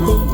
ดู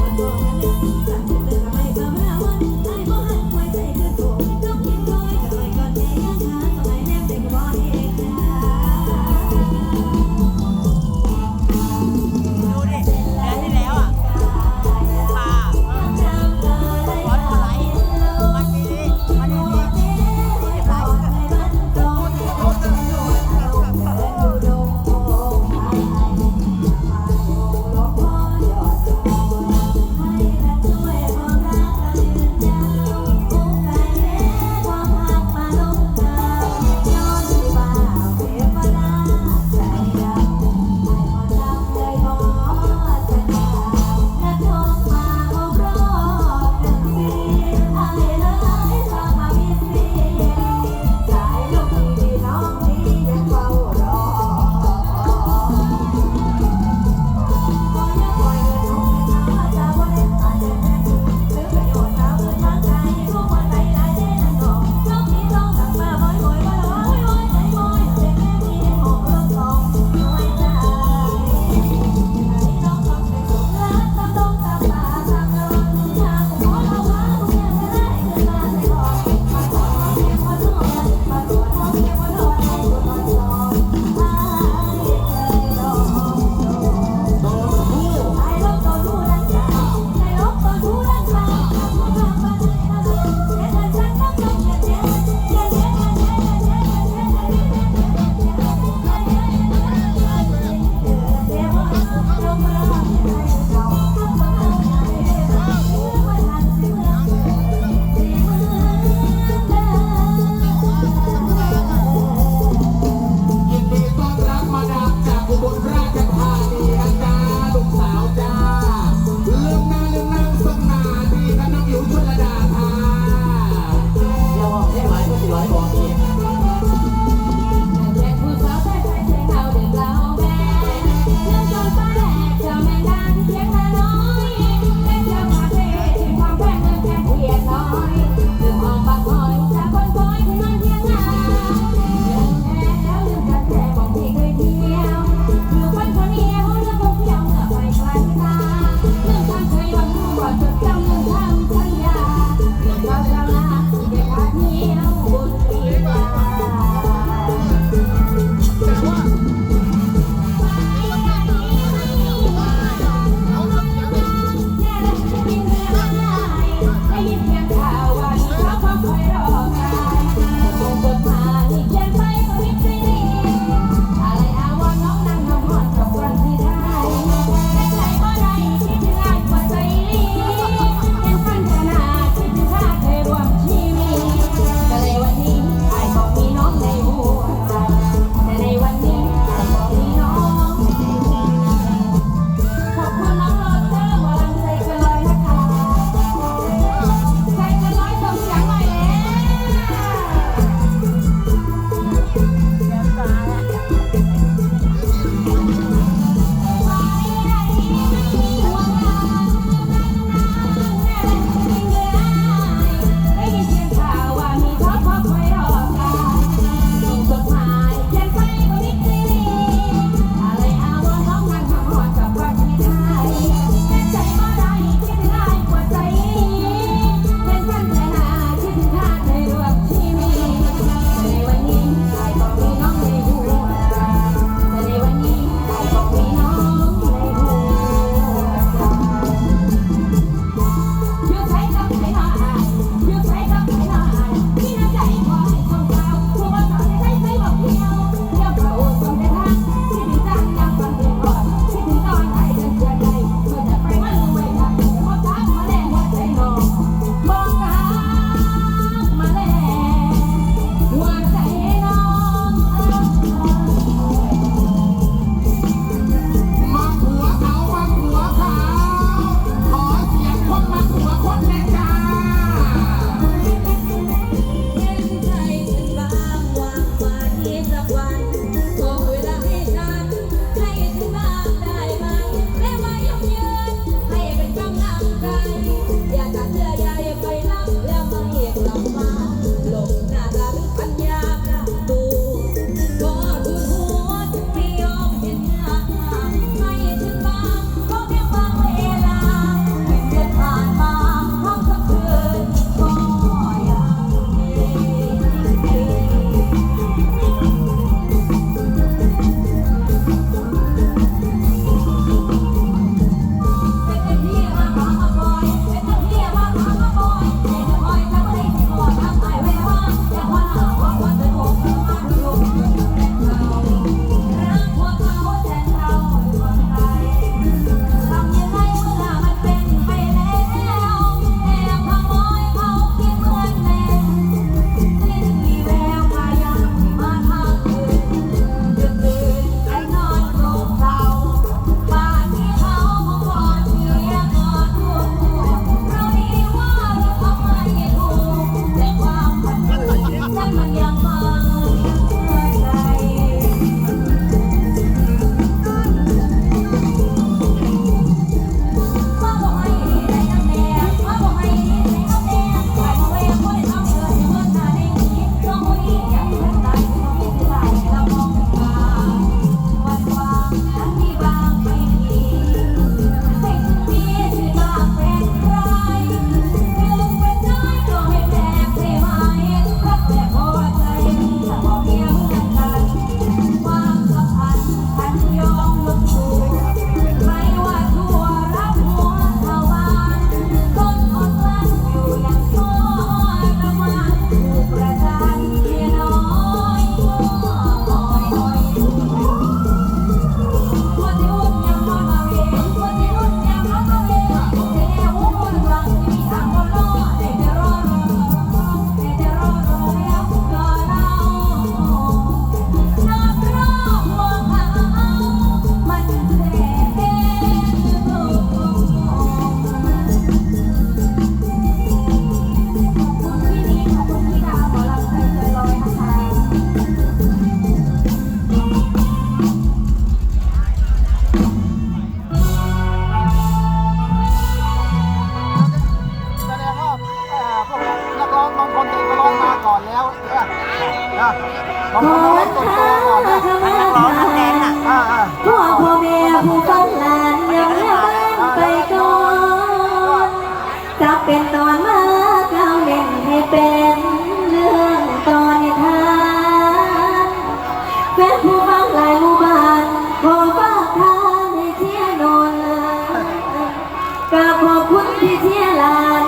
กราบขอบคุณที่เที่ยหลาน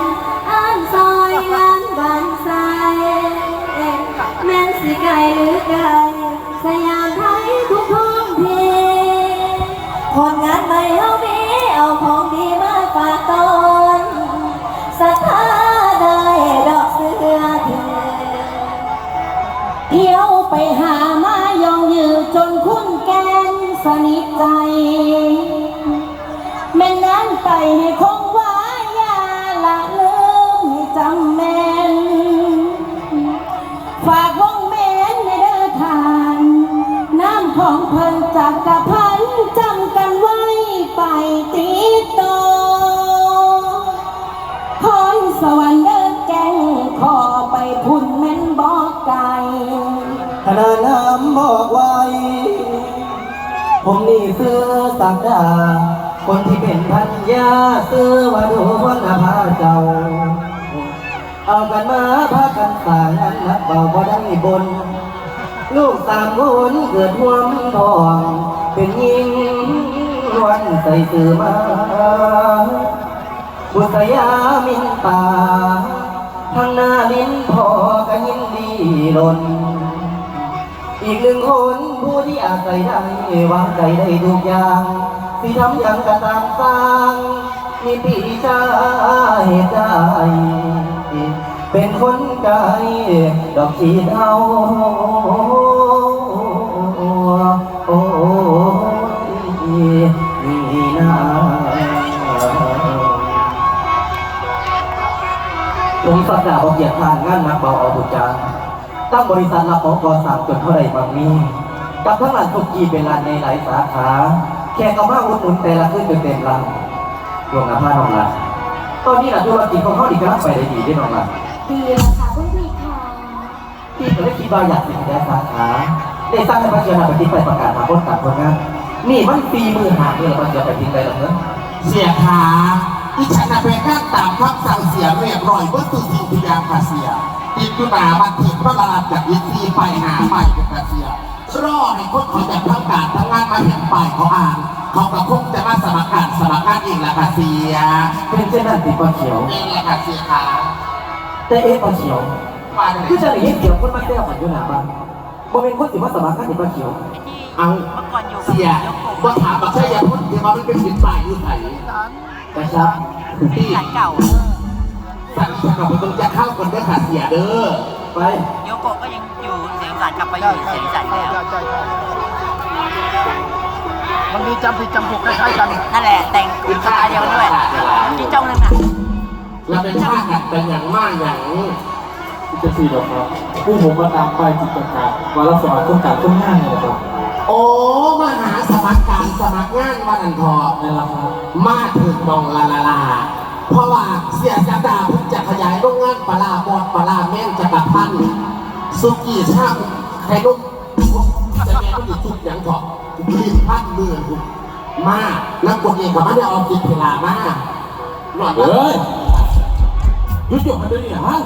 อ่านซอยงานบานทรายแม่นสิไกลหรือไกล ขนาดน้ำบอกไว้ ผมนี่ซื้อสักดาคนที่เป็นพันยาซื้อว่าดูวันพาเจ้า เอากันมาพากันสางอันนักเบาบ่ได้บน ลูกสามคนเกิดหวมทอง เป็นหญิงวันใส่สื่อมาบุษยามินตาทางหน้าลิ้นพอก็ยินดีลน อีกหนึ่งคนผู้ที่อาศัยได้วางใจได้ทุกอย่างที่ทำอย่างกระตามสร้างมีปีชาเหตุได้เป็นคนไกลดอกชีเทาโอ้นี่นาผมสักดาบอกเหยียดทานงานนักเบาเอาบุจา ตั้งบริษัทรับเหมาก่อสร้างจนเท่าไรบางมีกับทั้งร้านทุกกีเป็นร้านในหลายสาขา แค่ก็มาอุดหนุนแต่ละขึ้นจนเต็มรังรวมกับผ้าน้องละตอนนี้นะธุรกิจของเขาดีกำลังไปได้ดีได้น้องละดีแล้วค่ะคุณพี่ค่ะพี่ก็เลยคิดว่าอยากสิขยายสาขาได้สร้างให้พระเจ้าปฏิไปประกาศมาพ้นตัดคนงานนี่มันตีมือหาเมื่อพระเจ้าปฏิไปหรอกเนอะเสียขาดิฉันน่ะเป็นข้างตามคำสั่งเสียเรียบร้อยเมื่อสุสิ่งทุกอย่างค่ะเสีย ติดอยู่หนาบันทึกพระบาทจากวิธีไปหาไปเป็นค่ะเสียรอให้คนที่จะทำการทั้งงานมาเห็นไปเขาอ่านเขาก็คงจะมาสมัครการสมัครงานองแหละค่ะเสียเป็นเช่นนั้นติดปลาเขียวนี่แหละค่ะเสียขาแต่เอ๊ะปลาเขียวคือจะหนีเขียวคนมาแก้วกันอยู่หนาบ้านบ่เป็นคนสิมาสมัครข้าติดปลาเขียวเอาเสียว่าถามมาใช่ยาพุ่นที่มามันเป็นสินไปอยู่ไหนกระชับที่เก่า สั่งกับมันต้องจะเข้ากันด้วยค่ะเสียเด้อ ไปโยโกะก็ยังอยู่เสียงสารกลับไปอยู่เสียงสารแล้วใช่ใช่มันมีจำผิดจำถูกคล้ายๆกัน นั่นแหละ แต่งสไตล์เดียวกันด้วยพี่จ้องนึงน่ะเราเป็นชาติกันเป็นอย่างมากอย่างจะสี่ดอกครับผู้ผมมาตามไปจิตประกาศวันละสองคนจากต้นงานเนี่ยนะครับ โอ้มาหาสมัครการสมัครงานวันอันทอนี่นแหละครับมาถึงมองลาลาลา เพราะว่าเสียสดาเพิ่งจะขยายโรงงานปลาบอดปลาแม่งจะกระพันสุกี้ช่างไข่ลูกจะแม่ก็อยู่จุดอย่างเถาะรีบพันมือถูกมาแล้วกดเองกับมันได้เอาผิดเวลามาหลอดเลยยหยุดหยุดมันเดี๋ยวนี้นะฮะ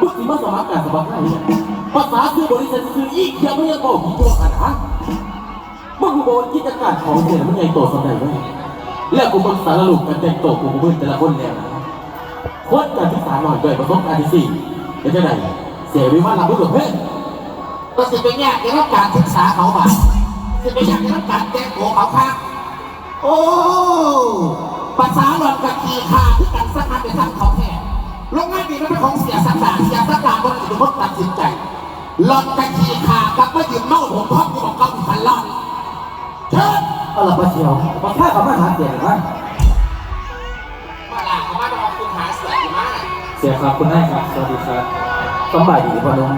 มึงสิมาสมัครการสมัครอะไรเนี่ยภาษาคือบริษัทคืออีกเดียวไม่ยังบอกผีตัวกันนะมึงกูบอกกิจการของเนี่ยมันใหญ่โตสำหรับเลย แล้วกูมึงสารลูกกันแต่งโตกูกูมึงแต่ละคนเนี่ยคนการศึกษาหน่อยด้วยประสบการณ์ที่สี่เป็นยังไงเสียวิมานหลับมึงกับเพื่อนก็สิไปแยกในรับการศึกษาเขาบ่าสิไปแยกในรับการแก้โกเขาค่ะโอ้ภาษาหลอนกับขีคาที่กันสักการไปทำเขาแท้โรงงานนี้มันเป็นของเสียสักดาเสียสักดาคนอื่นคนตัดสินใจหลอนกับขีคากับไมายืนเมาผมพ่อที่บอกเขาพันล้านเชิญ เอาละปลาเขียวมาฆ่าเขามาหาเสียงหรือว่ามาลาเขามาลองคุณหาเสืออยู่มากเสียครับคุณนายครับสวัสดีครับสำบายดีพอนุ่ม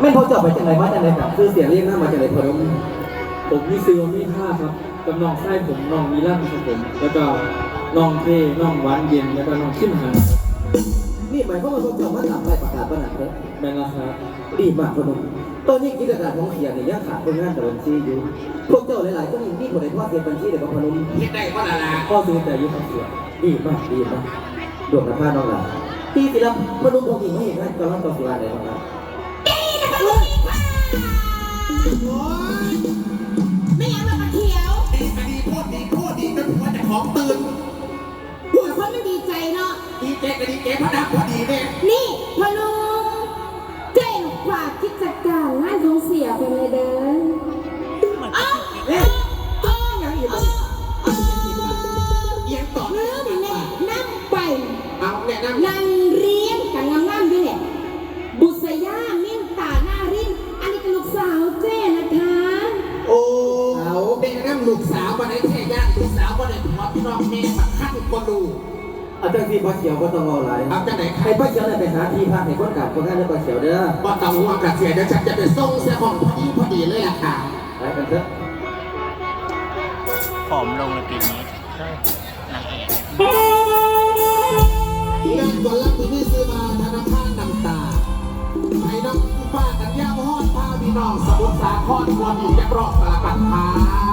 แม่นเขาจะเอาไปจากไหนมาจากไหนแบบคือเสียเรียกหน้ามาจากไหนพอนุ่มผมมีซีโอมี่ห้าครับกับน้องไส้ผมน้องมีล่าครับผม แล้วก็น้องเท่น้องหวานเย็นแล้วก็น้องขึ้นหันนี่หมายความว่าเขาจะเอามาตามใบประกาศปัญหาเลยแม่นละครับดีมากพอนุ่ม ตอนนี้กิจการของเขียนเนี่ยยังขาดคนงานแต่บัญชีอยู่ พวกเจ้าหลายๆคนยังมีคนในทอดเสียบัญชีเดี๋ยวก็พนมคิดได้ก็ละละพ่อซื้อแต่ยุคเสียดีมากดีมากดวงน้ำผ้าน้องหลานพี่ศิลป์พนมองค์หญิงไม่เห็นนะกำลังต่อสุราเลยนะครับไม่ยังมาเขียวดีคดีพูดดีพูดดีจนหัวจะของตื่นหัวคนไม่ดีใจเนาะดีเจก็ดีเจพระดับพอดีเนี่ยนี่พอลุงเจ๊ ฝากกิจการร้านของเสียไปเลยเด้ออ้าเอ๊ะอ้าวยังอีกอ้าวอ้าวเอียงต่อลืมแน่นั่งไปเอาแนะนำนั่งเรียนกันงามๆด้วยแหละบุษยามิ่นตาหน้ารินอันนี้คือลูกสาวเจ๊นะคะ โอ้เอาเป็นน้ำลูกสาว อาจารย์ที่ป้าเขียวก็ต้องรอหลายเอาจากไหนใครให้ป้าเขียวเนี่ยไปหาที่พักให้คนกลับคนงานในป้าเขียวเด้อว่าต้องห่วงกับเสียเดี๋ยวฉันจะไปส่งเสียของพอดีพอดีเลยล่ะค่ะไปกันเถอะผอมลงในปีนี้นางเอกงานก่อนรับที่นี่ซื้อมาธนาคารน้ำตาให้น้องป้ากันย่าพ่อพาพี่น้องสมุทรสาครควรอยู่ยักรอบตลาดปัดพา